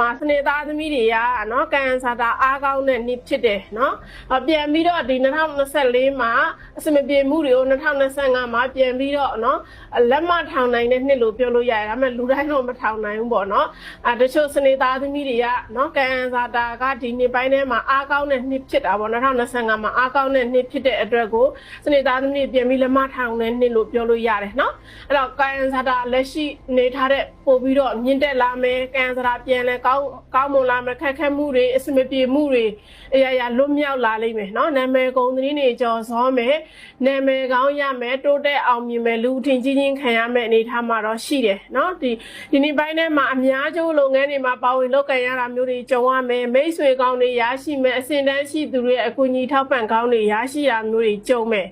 မှာစနေသားသမီးတွေကနော်ကန်ဆာတာအားကောင်းတဲ့နှစ်ဖြစ်တယ်နော်အပြန်ပြီးတော့ဒီ2024မှာအစမပြေမှုတွေကို2025မှာပြန်ပြီးတော့နော်လက်မထောင်နိုင်တဲ့နှစ်လို့ပြောလို့ရတယ်ဒါပေမဲ့လူတိုင်းတော့မထောင်နိုင်ဘူးပေါ့နော်အဲတချို့စနေသားသမီးတွေကနော်ကန်ဆာတာကဒီနှစ်ပိုင်းထဲမှာအားကောင်းတဲ့နှစ်ဖြစ်တာပေါ့2025မှာအားကောင်းတဲ့နှစ်ဖြစ်တဲ့အတွက်ကိုစနေသားသမီးတွေပြန်ပြီးလက်မထောင်တဲ့နှစ်လို့ပြောလို့ရတယ်နော်အဲ့တော့ကန်ဆာတာလက်ရှိနေထားတဲ့ပို့ပြီးတော့မြင့်တက်လာမယ်ကန်ဆာတာပြန်လဲကောင်းကောင်းမွန်လာမယ်ခက်ခဲမှုတွေအဆင်မပြေမှုတွေအရာရာလွတ်မြောက်လာလိမ့်မယ်နော်နာမည်ကုံသတင်းတွေကြော်စောမယ်နာမည်ကောင်းရမယ်တိုးတက်အောင်မြင်မယ်လူထင်ကြီးချင်းခံရမယ်အနေထားမှာတော့ရှိတယ်နော်ဒီဒီနေ့ပိုင်းထဲမှာအများကျိုးလုပ်ငန်းတွေမှာပါဝင်လုပ်ကင်ရတာမျိုးတွေကြုံရမယ်မိတ်ဆွေကောင်းတွေရရှိမယ်အစဉ်တန်းရှိသူတွေရဲ့အကူအညီထောက်ပံ့ကောင်းတွေရရှိတာမျိုးတွေကြုံမယ်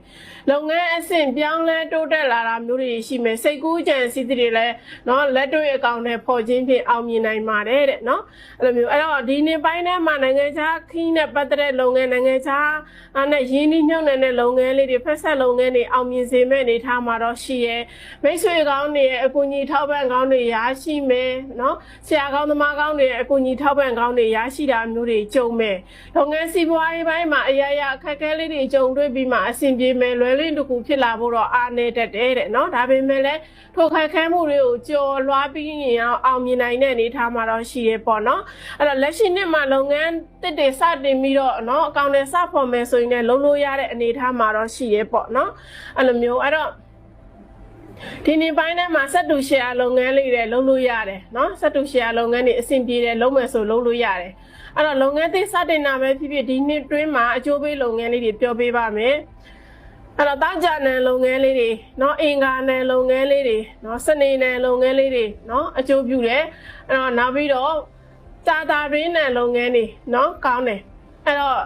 လုပ်ငန်းအဆင့်ပြောင်းလဲတိုးတက်လာတာမျိုးတွေရှိမယ်စိတ်ကူးကြံစည်တွေလည်းနော်လက်တွေ့အကောင့်နဲ့ပေါ်ခြင်းဖြင့်အောင်မြင်နိုင်ပါတယ်တဲ့နော်အဲ့လိုမျိုးအဲ့တော့ဒီနေ့ပိုင်းထဲမှာနိုင်ငံခြားခီးနဲ့ပတ်သက်တဲ့လုပ်ငန်းနိုင်ငံခြားအဲ့နဲ့ရင်းနှီးမြှုပ်နှံတဲ့လုပ်ငန်းလေးတွေဖက်ဆက်လုပ်ငန်းတွေအောင်မြင်စေမဲ့အနေထားမှာတော့ရှိရဲမိတ်ဆွေကောင်းတွေရဲ့အကူအညီထောက်ပံ့ကောင်းတွေရရှိမယ်နော်ဆရာကောင်းသမားကောင်းတွေရဲ့အကူအညီထောက်ပံ့ကောင်းတွေရရှိတာမျိုးတွေကြုံမယ်လုပ်ငန်းစီးပွားရေးပိုင်းမှာအရာရာအခက်အခဲလေးတွေကြုံတွေ့ပြီးမှအဆင်ပြေမယ်လွယ်လင့်တကူဖြစ်လာဖို့တော့အားနည်းတတ်တယ်တဲ့နော်ဒါပေမဲ့လည်းထိုခက်ခဲမှုတွေကိုကြော်လွှားပြီးရင်အောင်အောင်မြင်နိုင်တဲ့အနေအထားမှာတော့ရှိရပေါ့နော်အဲ့တော့လက်ရှိနှစ်မှာလုပ်ငန်းတစ်တွေစတင်ပြီးတော့နော်အကောင့်တွေစဖော်မယ်ဆိုရင်လည်းလုံးလို့ရတဲ့အနေအထားမှာတော့ရှိရပေါ့နော်အဲ့လိုမျိုးအဲ့တော့ဒီနေ့ပိုင်းထဲမှာစက်တူရှယ်ယာလုပ်ငန်းလေးတွေလုပ်လို့ရတယ်နော်စက်တူရှယ်ယာလုပ်ငန်းတွေအဆင်ပြေတယ်လုပ်မယ်ဆိုလုပ်လို့ရတယ်အဲ့တော့လုပ်ငန်းသစ်စတင်တာပဲဖြစ်ဖြစ်ဒီနှစ်တွင်းမှာအကျိုးပေးလုပ်ငန်းလေးတွေပြောပေးပါမယ် အဲ့တော့တောက်ကြနယ်လုပ်ငန်းလေးတွေเนาะအင်္ဂါနယ်လုပ်ငန်းလေးတွေเนาะစနေနယ်လုပ်ငန်းလေးတွေเนาะအကျိုးပြုတယ်အဲ့တော့နောက်ပြီးတော့ကြာတာရင်းနယ်လုပ်ငန်းတွေเนาะကောင်းတယ်အဲ့တော့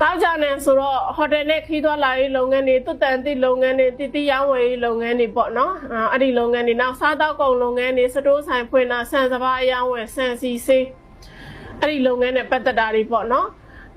တောက်ကြနယ်ဆိုတော့ဟိုတယ်နဲ့ခီးသွားလာရေးလုပ်ငန်းတွေတွတ်တန်တိလုပ်ငန်းတွေတတိရောင်းဝယ်ရေးလုပ်ငန်းတွေပေါ့เนาะအဲ့ဒီလုပ်ငန်းတွေနောက်စားတောက်ကုန်လုပ်ငန်းတွေစတိုးဆိုင်ဖွင့်တာဆန်စပါးအယောင်းဝယ်ဆန်စီစေးအဲ့ဒီလုပ်ငန်းနဲ့ပတ်သက်တာတွေပေါ့เนาะ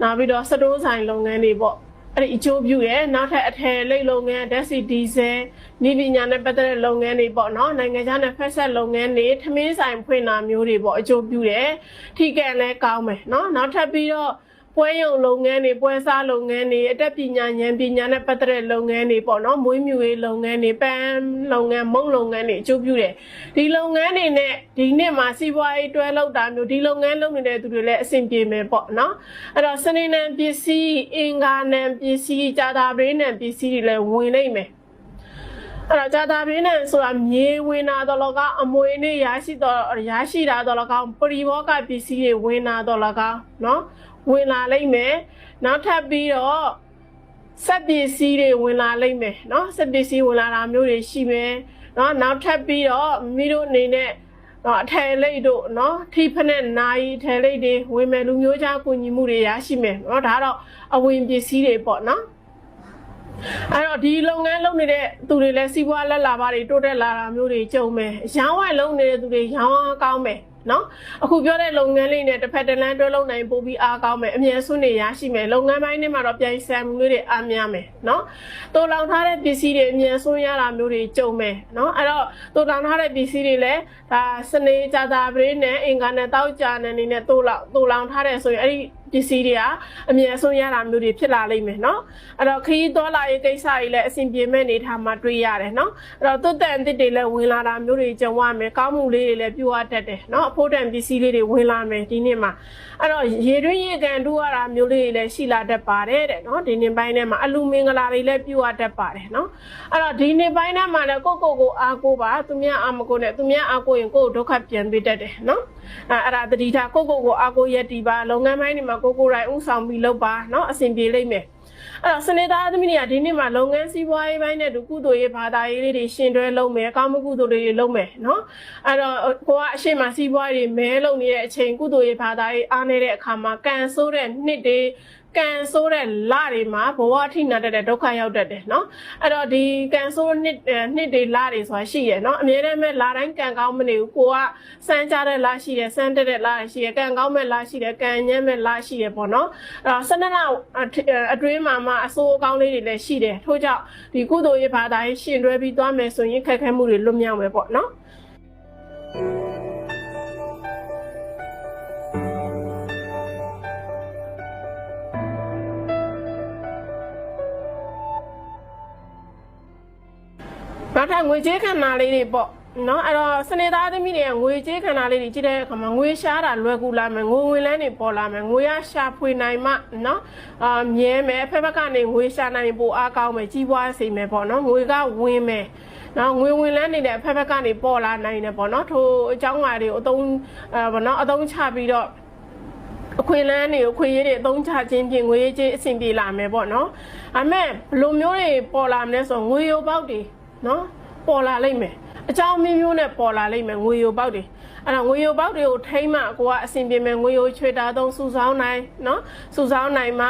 နောက်ပြီးတော့စတိုးဆိုင်လုပ်ငန်းတွေပေါ့ အဲ့ဒီအကျိုးပြုရဲ့နောက်ထပ်အထည်လိတ်လုပ်ငန်းဓာတ်ဆီဒီဇယ်နီးပညာနဲ့ပတ်သက်တဲ့လုပ်ငန်းတွေပေါ့နော်နိုင်ငံခြားနဲ့ဖက်ဆက်လုပ်ငန်းတွေထမင်းဆိုင်ဖွင့်တာမျိုးတွေပေါ့အကျိုးပြုတယ်ထိကန်လည်းကောင်းမယ်နော်နောက်ထပ်ပြီးတော့ ပွဲရုံလုပ်ငန်းတွေပွဲစားလုပ်ငန်းတွေအတက်ပညာဉာဏ်ပညာနဲ့ပတ်သက်တဲ့လုပ်ငန်းတွေပေါ့နော်မွေးမြူရေးလုပ်ငန်းတွေပန်းလုပ်ငန်းမုံလုပ်ငန်းတွေအကျိုးပြုတယ်ဒီလုပ်ငန်းတွေနဲ့ဒီနှစ်မှာစီးပွားရေးတွဲလောက်တာမျိုးဒီလုပ်ငန်းလုပ်နေတဲ့သူတွေလည်းအဆင်ပြေမယ်ပေါ့နော်အဲ့တော့စနေနံပစ္စည်းအင်္ဂါနံပစ္စည်းကြာတာပရိနံပစ္စည်းတွေလည်းဝင်နိုင်မယ်အဲ့တော့ဂျာတာပြင်းနဲ့ဆိုတာမြေဝင်လာတော့လကအမွေနဲ့ရရှိတော့ရရှိတာတော့လကပရိဘောကပစ္စည်းတွေဝင်လာတော့လကနော် ဝင်လာလိမ့်မယ်နောက်ထပ်ပြီးတော့စက်ပစ္စည်းတွေဝင်လာလိမ့်မယ်เนาะစက်ပစ္စည်းဝင်လာတာမျိုးတွေရှိမယ်เนาะနောက်ထပ်ပြီးတော့မိတို့အနေနဲ့တော့အထယ်လိတ်တို့เนาะထိဖက်နဲ့နိုင်အထယ်လိတ်တွေဝင်မယ်လူမျိုးခြားကူညီမှုတွေရရှိမယ်เนาะဒါတော့အဝင်ပစ္စည်းတွေပေါ့เนาะ အဲ့တော့ဒီလုပ်ငန်းလုပ်နေတဲ့သူတွေလည်းစီးပွားလက်လာပါတွေတိုးတက်လာတာမျိုးတွေကြုံမယ်ရောင်းဝယ်လုပ်နေတဲ့သူတွေရောင်းအားကောင်းမယ် နော်အခုပြောတဲ့လုပ်ငန်းလေးနဲ့တစ်ဖက်တစ်လမ်းတွဲလုပ်နိုင်ပို့ပြီးအားကောင်းမယ်အမြဲဆွနေရရှိမယ်လုပ်ငန်းပိုင်းတွေမှာတော့ပြိုင်ဆိုင်မှုတွေအားများမယ်နော်တိုးလောင်ထားတဲ့ပစ္စည်းတွေအမြဲဆွရတာမျိုးတွေကြုံမယ်နော်အဲ့တော့တိုးလောင်ထားတဲ့ပစ္စည်းတွေလည်းဒါစနေကြတာပရင်းနဲ့အင်္ဂါနဲ့တောက်ကြနဲ့နေနဲ့တိုးလောင်တိုးလောင်ထားတဲ့ဆိုရင်အဲ့ဒီ ပစ္စည်းတွေကအမြန်ဆုံးရတာမျိုးတွေဖြစ်လာလိမ့်မယ်နော်အဲ့တော့ခရီးသွားလာရေးကိစ္စတွေလည်းအဆင်ပြေမဲ့အနေထားမှာတွေ့ရတယ်နော်အဲ့တော့သွတ်တန်အသစ်တွေလည်းဝင်လာတာမျိုးတွေကြုံရမယ်ကောင်းမှုလေးတွေလည်းပြုဝတတ်တယ်နော်အဖို့တန်ပစ္စည်းလေးတွေဝင်လာမယ်ဒီနေ့မှာအဲ့တော့ရေတွင်းရေကန်တို့ရတာမျိုးလေးတွေလည်းရှိလာတတ်ပါတယ်တဲ့နော်ဒီနေ့ပိုင်းထဲမှာအလူမင်္ဂလာတွေလည်းပြုဝတတ်ပါတယ်နော်အဲ့တော့ဒီနေ့ပိုင်းထဲမှာလည်းကိုကိုကိုအားကိုပါသူများအားမကိုနဲ့သူများအားကိုရင်ကိုကိုဒုက္ခပြန်ပေးတတ်တယ်နော်အဲ့အဲ့ဒါတတိထားကိုကိုကိုအားကိုရက်တီပါလုပ်ငန်းပိုင်းတွေမှာကိုယ့်ကိုယ်တိုင်ဥဆောင်ပြီးလုပ်ပါเนาะအဆင်ပြေလိမ့်မယ်အဲ့တော့စနေသားသမီးတွေကဒီနေ့မှာလုပ်ငန်းစီးပွားရေးပိုင်းနဲ့ဒုကုသိုလ်ရေးဘာသာရေးလေးတွေရှင်တွဲလုပ်မယ်အကောင်းမကုသိုလ်တွေလုပ်မယ်เนาะအဲ့တော့ကိုကအရှိမစီးပွားရေးမဲလုပ်နေတဲ့အချိန်ကုသိုလ်ရေးဘာသာရေးအားနေတဲ့အခါမှာကန်ဆိုးတဲ့နှစ်တွေ ကံဆိုးတဲ့လတွေမှာဘဝထိနာတတ်တဲ့ဒုက္ခရောက်တတ်တယ်နော်အဲ့တော့ဒီကံဆိုးနှစ်နှစ်တွေလတွေဆိုတာရှိရယ်နော်အများတမ်းမဲ့လတိုင်းကံကောင်းမနေဘူးကိုကစမ်းကြတဲ့လရှိတယ်စမ်းတက်တဲ့လရှိတယ်ကံကောင်းမဲ့လရှိတယ်ကံညံ့မဲ့လရှိတယ်ပေါ့နော်အဲ့တော့၁၂လအတွင်းမှာမှအဆိုးအကောင်းလေးတွေလည်းရှိတယ်ထို့ကြောင့်ဒီကုသိုလ်ရေးဘာသာရေးရှင်တွဲပြီးသွားမယ်ဆိုရင်ခက်ခဲမှုတွေလွတ်မြောက်မယ်ပေါ့နော် thank you နောက်ထပ်ငွေကြေးခန္ဓာလေးတွေပေါ့နော်အဲ့တော့စနေသားသမီးတွေကငွေကြေးခန္ဓာလေးတွေကြည့်တဲ့အခါမှာငွေရှားတာလွယ်ကူလာမယ်ငွေဝင်လန်းတွေပေါ်လာမယ်ငွေရရှာဖွေနိုင်မှနော်အာမြဲမယ်အဖက်ဘက်ကနေငွေရှာနိုင်ပိုအားကောင်းမယ်ကြီးပွားစေမယ်ပေါ့နော်ငွေကဝင်မယ်နော်ငွေဝင်လန်းနေတဲ့အဖက်ဘက်ကနေပေါ်လာနိုင်တယ်ပေါ့နော်ထိုအကြောင်းအရာတွေကိုအသုံးအဲပေါ့နော်အသုံးချပြီးတော့အခွင့်အလမ်းတွေအခွင့်အရေးတွေအသုံးချခြင်းဖြင့်ငွေရေးကြေးအဆင်ပြေလာမယ်ပေါ့နော်။အမေဘယ်လိုမျိုးတွေပေါ်လာမလဲဆိုတော့ငွေရိုပေါက်တွေ နော်ပေါ်လာလိမ့်မယ်။အကြောင်းမျိုးမျိုးနဲ့ပေါ်လာလိမ့်မယ်ငွေရိုပေါက်တွေ။အဲ့ဒါငွေရိုပေါက်တွေကိုထိမ့်မှကိုကအဆင်ပြေမယ်ငွေရိုချွေတာသုံးစုဆောင်းနိုင်နော်စုဆောင်းနိုင်မှ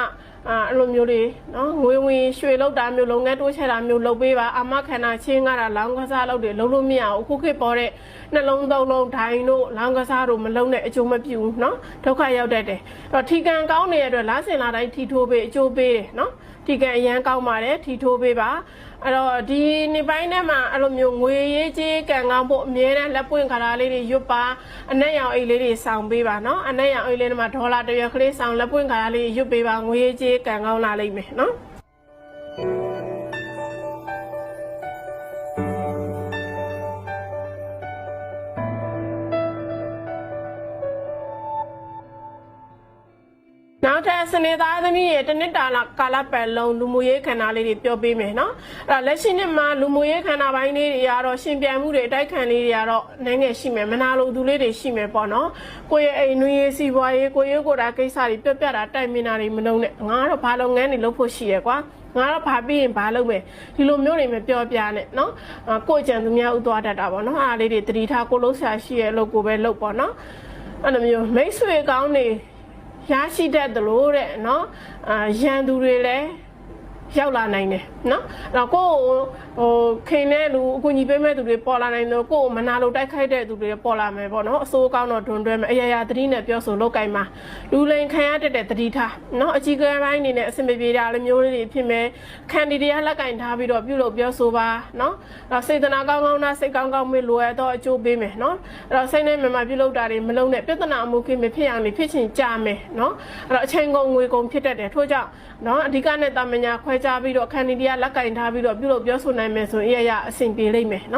အာအဲ့လိုမျိုးတွေနော်ငွေဝင်ရွှေလောက်တာမျိုးလုံငန်းတိုးချဲတာမျိုးလုပ်ပေးပါအာမခန္ဓာချင်းကားတာလောင်းကစားလုပ်တယ်လုံးလို့မရဘူးအခုခေတ်ပေါ်တဲ့နှလုံးသုံးလုံးဒိုင်းတို့လောင်းကစားတို့မလုံးနဲ့အကျိုးမပြူဘူးနော်ဒုက္ခရောက်တတ်တယ်အဲ့တော့ထီကန်ကောင်းနေတဲ့အတွက်လားစင်လာတိုင်းထီထိုးပေးအကျိုးပေးတယ်နော်ထီကန်အရန်ကောင်းပါတယ်ထီထိုးပေးပါ အဲ့တော့ဒီနေ့ပိုင်းထဲမှာအဲ့လိုမျိုးငွေရေးကြေးကန်ကောင်းဖို့အမြဲတမ်းလက်ပွင့်ခါလာလေးတွေရွတ်ပါအနက်ရောင်အိတ်လေးတွေစောင်းပေးပါနော်အနက်ရောင်အိတ်လေးတွေမှာဒေါ်လာတစ်ရွက်ကလေးစောင်းလက်ပွင့်ခါလာလေးရွတ်ပေးပါငွေရေးကြေးကန်ကောင်းလာလိမ့်မယ်နော် စနေသားသမီးရဲ့တနစ်တာလကာလပတ်လုံးလူမှုရေးခန္ဓာလေးတွေပြောပေးမယ်နော်အဲ့ဒါလက်ရှိနှစ်မှာလူမှုရေးခန္ဓာပိုင်းလေးတွေကတော့ရှင်ပြိုင်မှုတွေအတိုက်ခံလေးတွေကတော့နိုင်ငယ်ရှိမယ်မနာလိုသူလေးတွေရှိမယ်ပေါ့နော်ကိုယ့်ရဲ့အိမ်နွေးရေးစီးပွားရေးကိုယ့်ရဲ့ကိုယ်တာကိစ္စတွေပြက်ပြက်တာတိုက်မြင်တာတွေမလုံးနဲ့ငါကတော့ဘာလုပ်ငန်းတွေလုပ်ဖို့ရှိရကွာငါတော့ဘာပြီးရင်ဘာလုပ်မယ်ဒီလိုမျိုးတွေမပြောပြနဲ့เนาะကိုယ့်ကြံသူများဥသွားတတ်တာပေါ့နော်အားလေးတွေတတိထားကိုလုံးဆရာရှိရဲ့အလုပ်ကိုပဲလုပ်ပေါ့နော်အဲ့လိုမျိုးမိတ်ဆွေကောင်းတွေ ရရှိတတ်သလိုတဲ့နော်အာရန်သူတွေလည်း ရောက်လာနိုင်တယ်နော်အဲ့တော့ကိုကိုဟိုခင်တဲ့လူအကူအညီပေးမဲ့သူတွေပေါ်လာနိုင်တယ်ကိုကိုမနာလို့တိုက်ခိုက်တဲ့သူတွေပေါ်လာမယ်ပေါ့နော်အစိုးကောင်းတော့တွန်တွဲမယ်အရာရာသတိနဲ့ပြောဆိုလောက်ကင်မှာလူလိန်ခံရတတ်တဲ့သတိထားနော်အကြီးကဲပိုင်းအနေနဲ့အဆင်မပြေတာလည်းမျိုးတွေဖြစ်မယ်ခံဒီတရားလက်ကင်ထားပြီးတော့ပြုလုပ်ပြောဆိုပါနော်အဲ့တော့စေတနာကောင်းကောင်းနာစိတ်ကောင်းကောင်းမေလိုရတော့အကျိုးပေးမယ်နော်အဲ့တော့စိတ်နဲ့မြန်မာပြုလုပ်တာတွေမလုံးနဲ့ပြဿနာအမှုကိမဖြစ်အောင်နေဖြစ်ချင်ကြမယ်နော်အဲ့တော့အချိန်ကုန်ငွေကုန်ဖြစ်တတ်တယ်ထို့ကြောင့်နော်အဓိကနဲ့တာမညာခွဲခြားပြီးတော့ခံဒီတရားလက်ကင်ထားပြီးတော့ပြုလုပ်ပြောဆိုနိုင်မယ်ဆိုရင်အရာရာအဆင်ပြေလိမ့်မယ်เ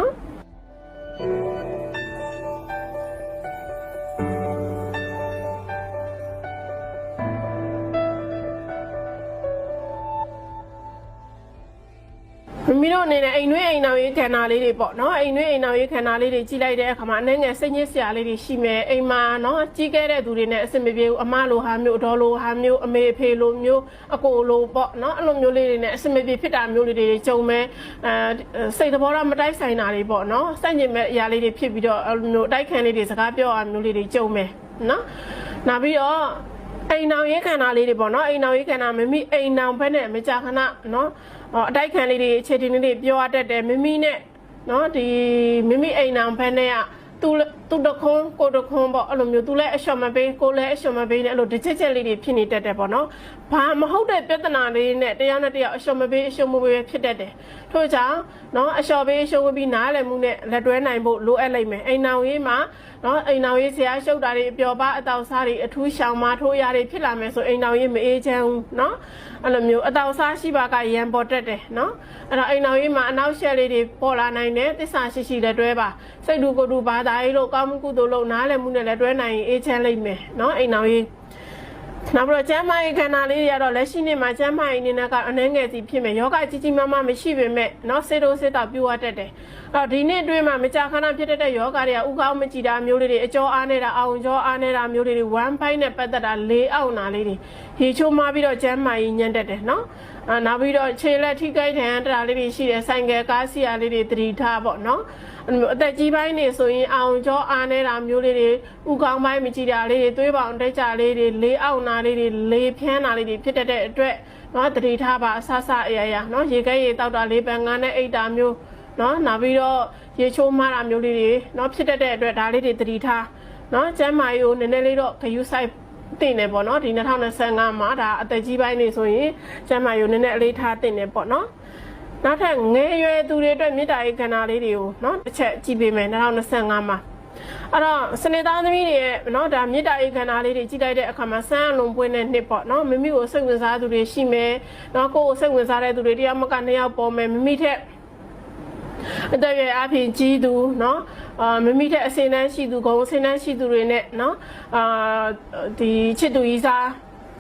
မိမိတို့အနေနဲ့အိမ်နှွေးအိမ်နောက်ရေးခန္ဓာလေးတွေပေါ့နော်အိမ်နှွေးအိမ်နောက်ရေးခန္ဓာလေးတွေကြီးလိုက်တဲ့အခါမှာအနေငယ်စိတ်ညစ်စရာလေးတွေရှိမယ်အိမ်မှာနော်ကြီးခဲ့တဲ့သူတွေနဲ့အဆင်မပြေဘူးအမလိုဟာမျိုးအတော်လိုဟာမျိုးအမေအဖေလိုမျိုးအကိုလိုပေါ့နော်အဲ့လိုမျိုးလေးတွေနဲ့အဆင်မပြေဖြစ်တာမျိုးလေးတွေကြုံမယ်အဲစိတ်သဘောထားမတိုက်ဆိုင်တာတွေပေါ့နော်စန့်ကျင်မဲ့အရာလေးတွေဖြစ်ပြီးတော့အဲ့လိုမျိုးတိုက်ခံလေးတွေစကားပြောရမျိုးလေးတွေကြုံမယ်နော်နောက်ပြီးတော့အိမ်နောင်ရေးခန္ဓာလေးတွေပေါ့နော်အိမ်နောင်ရေးခန္ဓာမမိအိမ်နောင်ဘက်နဲ့မကြာခဏနော် ဟောအတိုက်ခံလေးတွေအခြေတင်လေးတွေပြောရတတ်တယ်မမိနဲ့နော်ဒီမမိအိမ်နောင်ဘက်နဲ့ကသူ သူတခွန်းကိုတခွန်းပေါ့အဲ့လိုမျိုးသူလည်းအလျှော်မပေးကိုလည်းအလျှော်မပေးနဲ့အဲ့လိုတစ်ချက်ချက်လေးတွေဖြစ်နေတတ်တယ်ပေါ့နော်ဘာမဟုတ်တဲ့ပြဿနာလေးနဲ့တရားနဲ့တရားအလျှော်မပေးအလျှော်မပေးဖြစ်တတ်တယ်ထို့ကြောင့်နော်အလျှော်ပေးအလျှော်ဝပြီးနားလည်မှုနဲ့လက်တွဲနိုင်ဖို့လိုအပ်လိမ့်မယ်အိမ်နောင်ရေးမှာနော်အိမ်နောင်ရေးဆရာရှုပ်တာတွေအပျော်ပါအတောက်စားတွေအထူးရှောင်မထိုးရတွေဖြစ်လာမယ်ဆိုအိမ်နောင်ရေးမအေးချမ်းဘူးနော်အဲ့လိုမျိုးအတောက်စားရှိပါကရံပေါ်တက်တယ်နော်အဲ့တော့အိမ်နောင်ရေးမှာအနောက်ရှက်လေးတွေပေါ်လာနိုင်တယ်သစ္စာရှိရှိလက်တွဲပါစိတ်တူကိုယ်တူဘာသာရေးလို့ကောငမှုကုသိုလ်လို့နားလည်မှုနဲ့လက်တွဲနိုင်ရင်အေးချမ်းလိမ့်မယ်နော်အိမ်နောင်ရေးနောက်ပြီးတော့ကျမ်းမာရေးခန္ဓာလေးတွေကတော့လက်ရှိနေ့မှာကျမ်းမာရေးအနေနဲ့ကအနှဲငယ်စီဖြစ်မယ်ယောဂကြီးကြီးမားမားမရှိပေမဲ့เนาะစေတိုစေတာပြိုရတတ်တယ်အဲ့တော့ဒီနေ့အတွင်းမှာမကြာခဏဖြစ်တတ်တဲ့ယောဂတွေကဥကောင်းမကြည်တာမျိုးလေးတွေအကျော်အားနေတာအောင်ကျော်အားနေတာမျိုးလေးတွေ1 point နဲ့ပတ်သက်တာ၄အောက်နာလေးတွေရေချိုးမှပြီးတော့ကျမ်းမာရေးညံ့တတ်တယ်เนาะအာနောက်ပြီးတော့ခြေလက်ထိခိုက်ထန်တရာလေးတွေရှိတယ်ဆိုင်ကယ်ကားစီယာလေးတွေတတိထားပေါ့เนาะ အဲ့လိုမျိုးအသက်ကြီးပိုင်းနေဆိုရင်အောင်ကြောအားနေတာမျိုးလေးတွေဥကောင်းပိုင်းမကြည့်တာလေးတွေသွေးပေါင်တက်ကြလေးတွေလေးအောင်နာလေးတွေလေးဖြန်းနာလေးတွေဖြစ်တတ်တဲ့အတွက်နော်တတိထားပါအဆဆအရရနော်ရေခဲရေတောက်တာလေးပန်ငါနဲ့အိတ်တာမျိုးနော်နောက်ပြီးတော့ရေချိုးမတာမျိုးလေးတွေနော်ဖြစ်တတ်တဲ့အတွက်ဒါလေးတွေတတိထားနော်ကျမ်းမာရေးကိုနည်းနည်းလေးတော့ဂယူဆိုင်တင်နေပေါ့နော်ဒီ2025မှာဒါအသက်ကြီးပိုင်းနေဆိုရင်ကျမ်းမာရေးကိုနည်းနည်းအလေးထားတင်နေပေါ့နော် နောက်ထပ်ငယ်ရွယ်သူတွေအတွက်မေတ္တာရေးကဏ္ဍလေးတွေကိုနော်တစ်ချက်ကြည့်ပေးမယ်2025မှာအဲ့တော့စနေသားသမီးတွေရဲ့နော်ဒါမေတ္တာဧကန္နာလေးတွေကြည်လိုက်တဲ့အခါမှာစမ်းအလွန်ပွင့်တဲ့နှစ်ပေါ့နော်မိမိကိုစိတ်ဝင်စားသူတွေရှိမယ်နော်ကိုယ်ကိုစိတ်ဝင်စားတဲ့သူတွေတရားမကနှစ်ယောက်ပေါ်မယ်မိမိထက်အတရွယ်အပြင်ကြီးသူနော်အာမိမိတဲ့အစင်းတန်းရှိသူဂုံအစင်းတန်းရှိသူတွေနဲ့နော်အာဒီချစ်သူကြီးစား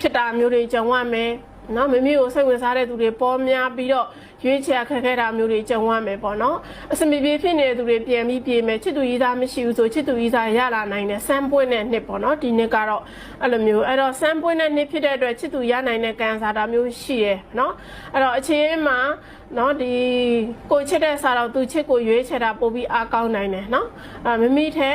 ဖြစ်တာမျိုးတွေကြုံရမယ်နော်မိမိကိုစိတ်ဝင်စားတဲ့သူတွေပေါ်များပြီးတော့ ရွေးချယ်ခက်ခဲတာမျိုးတွေကြုံရမယ်ပေါ့နော်အစမပြေဖြစ်နေတဲ့သူတွေပြန်ပြီးပြေမယ်ချစ်သူကြီးသားမရှိဘူးဆိုချစ်သူကြီးသားရလာနိုင်တယ်စမ်းပွင့်တဲ့နှစ်ပေါ့နော်ဒီနှစ်ကတော့အဲ့လိုမျိုးအဲ့တော့စမ်းပွင့်တဲ့နှစ်ဖြစ်တဲ့အတွက်ချစ်သူရနိုင်တဲ့ကံစားတာမျိုးရှိရယ်နော်အဲ့တော့အခြေအမှာနော်ဒီကိုချစ်တဲ့စားတော့သူချစ်ကိုရွေးချယ်တာပို့ပြီးအားကောင်းနိုင်တယ်နော်အာမိမိထဲ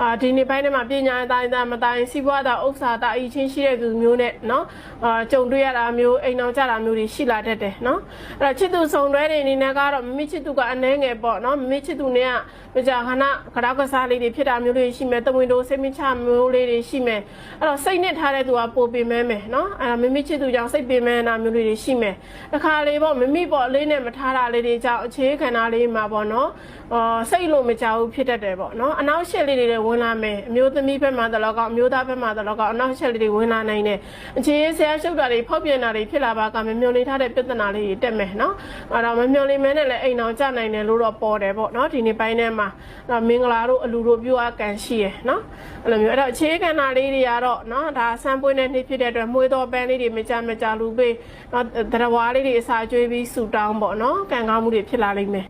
အာဒီနေ့ပိုင်းထဲမှာပညာအတိုင်းသားမတိုင်းစီးပွားတာဥစ္စာတာအချင်းရှိတဲ့သူမျိုးနဲ့เนาะအာကြုံတွေ့ရတာမျိုးအိမ်အောင်ကြတာမျိုးတွေရှိလာတတ်တယ်เนาะအဲ့တော့ချစ်သူဆောင်တွဲတွေအနေနဲ့ကတော့မမိချစ်သူကအနှဲငယ်ပေါ့เนาะမမိချစ်သူနဲ့ကမကြာခဏခရောက်ကစားလေးတွေဖြစ်တာမျိုးတွေရှိမယ်တဝင်းတို့စိတ်မချမျိုးလေးတွေရှိမယ်အဲ့တော့စိတ်နဲ့ထားတဲ့သူကပိုပင်မဲမယ်เนาะအဲ့တော့မမိချစ်သူကြောင့်စိတ်ပင်မဲတာမျိုးလေးတွေရှိမယ်တစ်ခါလေပေါ့မမိပေါ့အလေးနဲ့မထားတာလေးတွေကြောင့်အခြေခံတာလေးမှာပေါ့เนาะအာစိတ်လို့မကြောက်ဘူးဖြစ်တတ်တယ်ပေါ့เนาะအနောက်ရှက်လေးတွေ ဝင်လာမယ်အမျိုးသမီးဘက်မှာတလောကအမျိုးသားဘက်မှာတလောကအနောက်ချက်လေးတွေဝင်လာနိုင်တယ်အချင်းဆရာရှုပ်တာတွေဖောက်ပြန်တာတွေဖြစ်လာပါကမမျောနေထားတဲ့ပြဿနာလေးတွေတက်မယ်နော်အဲ့တော့မမျောနေမဲနဲ့လည်းအိမ်အောင်ကြနိုင်တယ်လို့တော့ပေါ်တယ်ပေါ့နော်ဒီနေ့ပိုင်းထဲမှာတော့မင်္ဂလာတို့အလူတို့ပြုအားကန်ရှိရယ်နော်အဲ့လိုမျိုးအဲ့တော့အခြေခံတာလေးတွေကတော့နော်ဒါဆန်းပွင့်တဲ့နေ့ဖြစ်တဲ့အတွက်မွေးတော်ပန်းလေးတွေမကြမကြလူပေးနော်တရဝါလေးတွေအစာကျွေးပြီးဆူတောင်းပေါ့နော်ကံကောင်းမှုတွေဖြစ်လာလိမ့်မယ်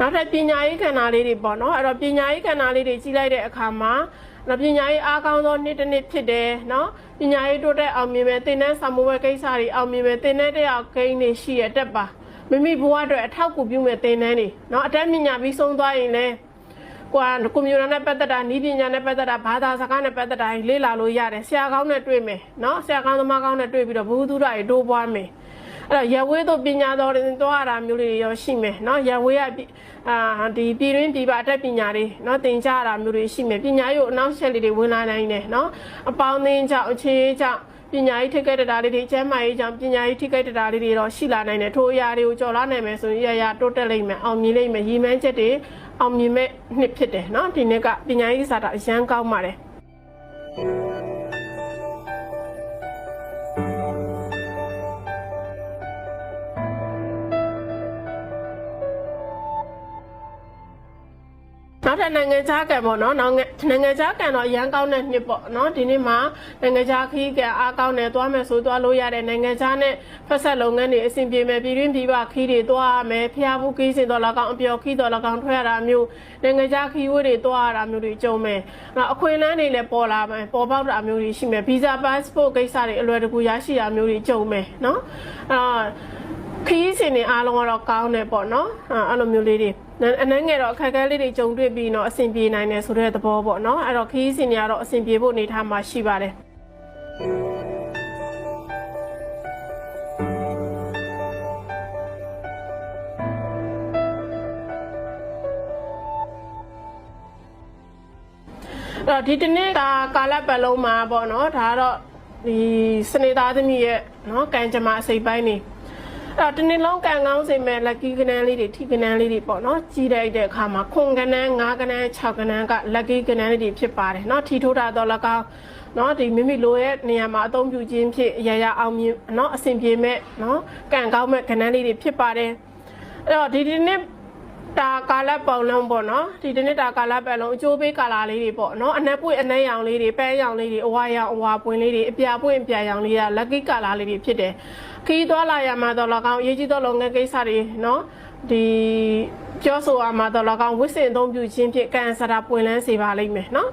နောက်ထပ်ပညာရေးကဏ္ဍလေးတွေပေါ့နော်အဲ့တော့ပညာရေးကဏ္ဍလေးတွေကြီးလိုက်တဲ့အခါမှာတော့ပညာရေးအားကောင်းသောနေ့တစ်နေ့ဖြစ်တယ်နော်ပညာရေးတိုးတက်အောင်မြင်မယ်သင်တန်းစာမိုးဝဲကိစ္စတွေအောင်မြင်မယ်သင်တန်းတဲ့အောင်ဂိမ်းတွေရှိရတက်ပါမိမိဘဝအတွက်အထောက်အကူပြုမဲ့သင်တန်းတွေနော်အတတ်ပညာပြီးဆုံးသွားရင်လည်းကွာကွန်ပျူတာနဲ့ပတ်သက်တာဤပညာနဲ့ပတ်သက်တာဘာသာစကားနဲ့ပတ်သက်တာလေ့လာလို့ရတယ်ဆရာကောင်းနဲ့တွေ့မယ်နော်ဆရာကောင်းသမားကောင်းနဲ့တွေ့ပြီးတော့ဘုသူဒ္ဓတွေတိုးပွားမယ် အဲ့တော့ရဝေးတို့ပညာတော်တွေသွားရတာမျိုးတွေရောရှိမယ်เนาะရဝေးကအာဒီပြည်တွင်းပြည်ပအတက်ပညာတွေเนาะသင်ကြားရတာမျိုးတွေရှိမယ်ပညာရေးကိုအနောက်ရှက်လေးတွေဝင်လာနိုင်တယ်เนาะအပေါင်းအသင်းကြောင့်အခြေအေးကြောင့်ပညာရေးထိခိုက်တတာလေးတွေကျမ်းမာရေးကြောင့်ပညာရေးထိခိုက်တတာလေးတွေတော့ရှိလာနိုင်တယ်ထိုအရာတွေကိုကြော်လာနိုင်မယ်ဆိုရင်ရရတိုးတက်လိမ့်မယ်အောင်မြင်လိမ့်မယ်ရည်မှန်းချက်တွေအောင်မြင်မဲ့နှစ်ဖြစ်တယ်เนาะဒီနေ့ကပညာရေးစာတာအရန်ကောင်းပါတယ် နောက်ထပ်နိုင်ငံခြားကံပေါ့နော်နောက်နိုင်ငံခြားကံတော့အရန်ကောင်းတဲ့နှစ်ပေါ့နော်ဒီနေ့မှာနိုင်ငံခြားခီးကံအားကောင်းတယ်သွားမယ်ဆိုသွားလို့ရတဲ့နိုင်ငံခြားနဲ့ဖက်ဆက်လုပ်ငန်းတွေအဆင်ပြေမယ်ပြည်တွင်းပြည်ပခီးတွေသွားရမယ်ဖျားဘူးခီးစင်တော့လောက်အောင်အပျော်ခီးတော့လောက်အောင်ထွက်ရတာမျိုးနိုင်ငံခြားခီးဝေးတွေသွားရတာမျိုးတွေကြုံမယ်နောက်အခွင့်အလမ်းတွေလည်းပေါ်လာမယ်ပေါ်ပေါက်တာမျိုးတွေရှိမယ်ဗီဇာ passport ကိစ္စတွေအလွယ်တကူရရှိတာမျိုးတွေကြုံမယ်နော်အာခီးစင်တွေအားလုံးကတော့ကောင်းတယ်ပေါ့နော်အဲ့လိုမျိုးလေးတွေ အနှဲငယ်တော့အခက်အခဲလေးတွေကြုံတွေ့ပြီးတော့အဆင်ပြေနိုင်တယ်ဆိုတဲ့သဘောပေါ့နော်အဲ့တော့ခီးစင်တွေကတော့အဆင်ပြေဖို့အနေထားမှာရှိပါတယ်အဲ့တော့ဒီတနေ့ကကာလပတ်လုံးမှာပေါ့နော်ဒါကတော့ဒီစနေသားသမီးရဲ့နော်ကံကြမ္မာအစိပ်ပိုင်းနေ အဲ့တော့တနေ့လုံးကံကောင်းစေမဲ့လက်ကီကနန်းလေးတွေထိကနန်းလေးတွေပေါ့နော်ကြီးတဲ့တဲ့အခါမှာခွန်ကနန်းငါးကနန်း၆ကနန်းကလက်ကီကနန်းလေးတွေဖြစ်ပါတယ်နော်ထီထိုးတာတော့လကောင်းနော်ဒီမိမိလိုရဲ့နေရာမှာအသုံးပြုခြင်းဖြစ်အရာရာအောင်မြင်နော်အဆင်ပြေမဲ့နော်ကံကောင်းမဲ့ကနန်းလေးတွေဖြစ်ပါတယ်အဲ့တော့ဒီဒီနေ့ တာကာလပေါင်လုံးပေါ့နော်ဒီတနစ်တာကာလပတ်လုံးအကျိုးပေးကာလာလေးတွေပေါ့နော်အနက်ပွင့်အနက်ရောင်လေးတွေပန်းရောင်လေးတွေအဝါရောင်အဝါပွင့်လေးတွေအပြာပွင့်အပြာရောင်လေးကလက်ကီကာလာလေးတွေဖြစ်တယ်ခီးသွားလာရမှာတော့လကောင်အရေးကြီးတော့လုပ်ငန်းကိစ္စတွေနော်ဒီပြောဆိုရမှာတော့လကောင်ဝစ်စင်အသုံးပြုခြင်းဖြင့်ကံစရာပွင့်လန်းစေပါလိမ့်မယ်နော်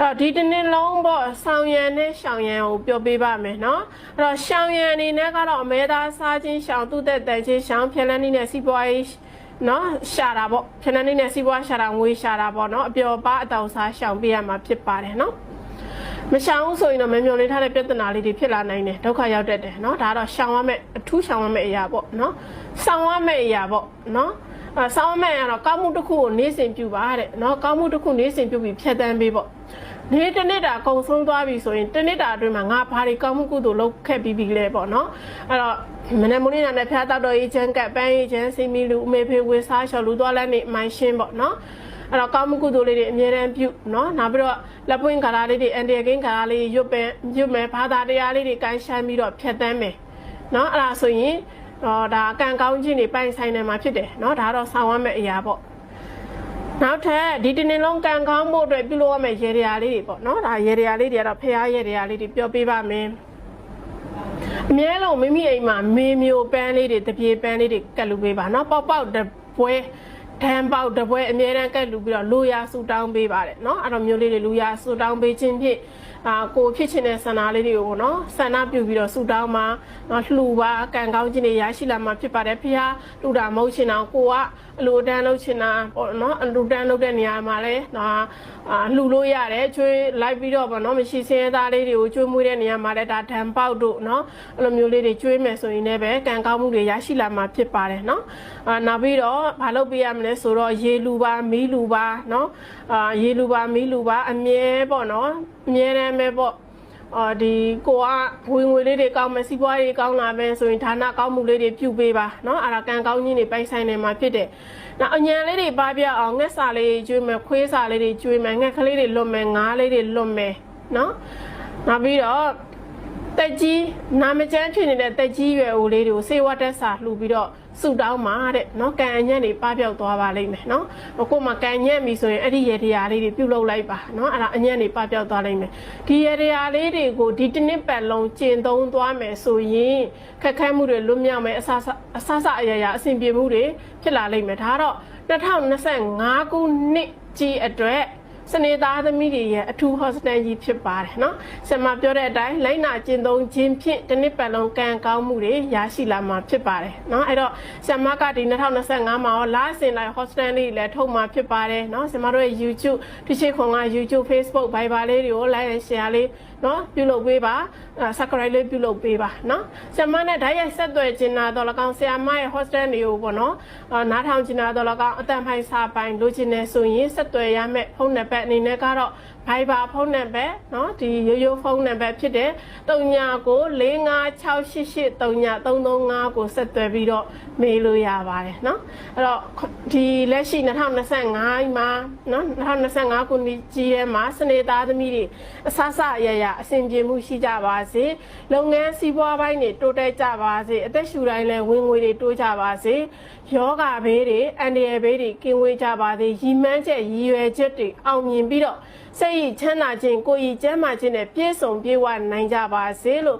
အဲ့ဒီတနေ့လုံးပေါ့ဆောင်ရံနဲ့ရှောင်ရံကိုပြောပေးပါမယ်နော်အဲ့တော့ရှောင်ရံအနေနဲ့ကတော့အမဲသားစားခြင်းရှောင်သူ့သက်တန်ခြင်းရှောင်ဖြဲလန်းနည်းနဲ့စီးပွားရေး နော်ရှာတာပေါ့ဖြက်လန်းနည်းနဲ့စီးပွားရှာတာငွေရှာတာပေါ့เนาะအပျော်ပါအတောင်စားရှောင်ပေးရမှာဖြစ်ပါတယ်เนาะမရှောင်ဆိုရင်တော့မမျောလေးထားတဲ့ပြဿနာလေးတွေဖြစ်လာနိုင်တယ်ဒုက္ခရောက်တတ်တယ်เนาะဒါကတော့ရှောင်ရမယ့်အထူးရှောင်ရမယ့်အရာပေါ့เนาะဆောင်ရမယ့်အရာပေါ့เนาะအဲဆောင်းမဲ့ရတော့ကောင်းမှုတစ်ခုကိုနေစဉ်ပြုပါတဲ့เนาะကောင်းမှုတစ်ခုနေစဉ်ပြုပြီးဖြတ်တန်းပေးပေါ့ နေ့တစ်နေ့တာကုံဆုံးသွားပြီဆိုရင်တစ်နေ့တာအတွင်းမှာငါဘာတွေကောင်းမှုကုသိုလ်လုပ်ခဲ့ပြီးပြီလဲပေါ့เนาะအဲ့တော့မနေ့မနေ့နာနဲ့ဖျားတောက်တော်ရေးချမ်းကပ်ပန်းရေးချမ်းစီမီလူအမေဖေဝေစားလျှော်လူသွားလဲနေမိုင်းရှင်းပေါ့เนาะ အဲ့တော့ကောင်းမှုကုသိုလ်လေးတွေအမြဲတမ်းပြုနော်နောက်ပြီးတော့လက်ပွင့်ကာလာလေးတွေအန်ဒီယကိန်းကာလာလေးရွတ်ပင်ရွတ်မယ်ဘာသာတရားလေးတွေကိုင်းရှိုင်းပြီးတော့ဖြတ်တန်းမယ်နော်အဲ့ဒါဆိုရင်တော့ဒါကံကောင်းခြင်းတွေပိုင်ဆိုင်နေမှာဖြစ်တယ်နော်ဒါတော့ဆောင်ရမယ့်အရာပေါ့ နောက်ထပ်ဒီတနေ့လုံးကံကောင်းဖို့အတွက်ပြုလုပ်ရမယ့်ရေရာလေးတွေပေါ့နော်ဒါရေရာလေးတွေကတော့ဖះရေရာလေးတွေပြောပေးပါမယ်အမြဲလုံးမိမိအိမ်မှာမေမျိုးပန်းလေးတွေတပြေပန်းလေးတွေကတ်လူပေးပါနော်ပေါက်ပေါက်တပွဲဒံပေါက်တပွဲအမြဲတမ်းကတ်လူပြီးတော့လူရဆူတောင်းပေးပါတယ်နော်အဲ့တော့မျိုးလေးတွေလူရဆူတောင်းပေးခြင်းဖြင့် အာကိုဖြစ်ချင်တဲ့ဆန္ဒလေးတွေကိုပေါ့နော်ဆန္ဒပြုပြီးတော့ဆူတောင်းမှာနော်လှူပါကံကောင်းခြင်းတွေရရှိလာမှာဖြစ်ပါတယ်ဖះလှူတာမဟုတ်ချင်အောင်ကိုကအလိုတန်းလုပ်ချင်တာပေါ့နော်အလိုတန်းလုပ်တဲ့နေရာမှာလဲနော်အာလှူလို့ရတယ်ကျွေးလိုက်ပြီးတော့ပေါ့နော်မရှိစင်းရဲသားလေးတွေကိုကျွေးမွေးတဲ့နေရာမှာလဲဒါဓာန်ပေါက်တို့နော်အဲ့လိုမျိုးလေးတွေကျွေးမယ်ဆိုရင်လည်းပဲကံကောင်းမှုတွေရရှိလာမှာဖြစ်ပါတယ်နော်အာနောက်ပြီးတော့မလုပ်ပေးရမလဲဆိုတော့ရေလူပါမီးလူပါနော်အာရေလူပါမီးလူပါအမြဲပေါ့နော်အမြဲတမ်းပဲပေါ့အော်ဒီကိုကဝင်ငွေလေးတွေကောင်းမယ်စီးပွားရေးကောင်းလာမယ်ဆိုရင်ဌာနကောင်းမှုလေးတွေပြုပေးပါเนาะအဲ့ဒါကံကောင်းခြင်းတွေပိုင်ဆိုင်နေမှာဖြစ်တယ်။နောက်အញ្ញံလေးတွေပါပြအောင်ငှက်စာလေးတွေကျွေးမယ်ခွေးစာလေးတွေကျွေးမယ်ငှက်ကလေးတွေလွတ်မယ်ငါးလေးတွေလွတ်မယ်เนาะနောက်ပြီးတော့တက်ကြီးနာမကျန်းဖြစ်နေတဲ့တက်ကြီးရွယ်အိုလေးတွေကိုစေဝတ်တက်စာလှူပြီးတော့ ဆူတောင်းမှာတဲ့နော်ကံအညံ့တွေပပျောက်သွားပါလိမ့်မယ်နော်ကိုယ်မှာကံညံ့ပြီဆိုရင်အဲ့ဒီရေတရားလေးတွေပြုတ်လောက်လိုက်ပါနော်အဲ့ဒါအညံ့တွေပပျောက်သွားလိမ့်မယ်ဒီရေတရားလေးတွေကိုဒီတစ်နှစ်ပတ်လုံးကျင့်သုံးသွားမယ်ဆိုရင်ခက်ခဲမှုတွေလွတ်မြောက်မယ်အဆအဆအဆအရရအဆင်ပြေမှုတွေဖြစ်လာလိမ့်မယ်ဒါတော့2025ခုနှစ်ကြီးအတွက် စနေသားသမီးတွေရဲ့အထူး hostel ကြီးဖြစ်ပါတယ်เนาะဆင်မပြောတဲ့အတိုင်းလိုင်းနာကျင့်သုံးခြင်းဖြင့်တစ်နှစ်ပတ်လုံးကံကောင်းမှုတွေရရှိလာမှာဖြစ်ပါတယ်เนาะအဲ့တော့ဆင်မကဒီ2025မှာရောလာစင်လိုက် hostel လေးလည်းထုတ်မှာဖြစ်ပါတယ်เนาะဆင်မတို့ရဲ့ YouTube ထိရှိခွန်က YouTube Facebook Viber လေးတွေကို like and share လေး နော်ပြုလုပ်ပေးပါဆက်ကရိုက်လေးပြုလုပ်ပေးပါနော်ဆရာမနဲ့ဓာတ်ရိုက်ဆက်သွယ်ခြင်းနာတော့လကောင်ဆရာမရဲ့ hostel တွေကိုပေါ့နော်နားထောင်ခြင်းနာတော့လကောင်အတန်ဖိုင်စာပိုင်လိုချင်နေဆိုရင်ဆက်သွယ်ရမယ့်ဖုန်းနံပါတ်အနေနဲ့ကတော့09 Viber ဖုန်းနံပါတ်เนาะဒီရိုးရိုးဖုန်းနံပါတ်ဖြစ်တဲ့39ကို4568833335ကိုဆက်သွယ်ပြီးတော့မေးလို့ရပါတယ်เนาะအဲ့တော့ဒီလက်ရှိ2025မှာเนาะ2025ခုနှစ်ကြီးထဲမှာစနေသားသမီးတွေအဆဆအရရအဆင်ပြေမှုရှိကြပါစေလုပ်ငန်းစီးပွားပိုင်းတွေတိုးတက်ကြပါစေအသက်ရှူတိုင်းလည်းဝင်ငွေတွေတိုးကြပါစေယောဂဘေးတွေအန္တရာယ်ဘေးတွေကင်းဝေးကြပါစေရည်မှန်းချက်ရည်ရွယ်ချက်တွေအောင်မြင်ပြီးတော့ စိတ်ရည်ချမ်းသာခြင်းကိုယ်ရည်ကျန်းမာခြင်းနဲ့ပြည့်စုံပြေဝနိုင်ကြပါစေလို့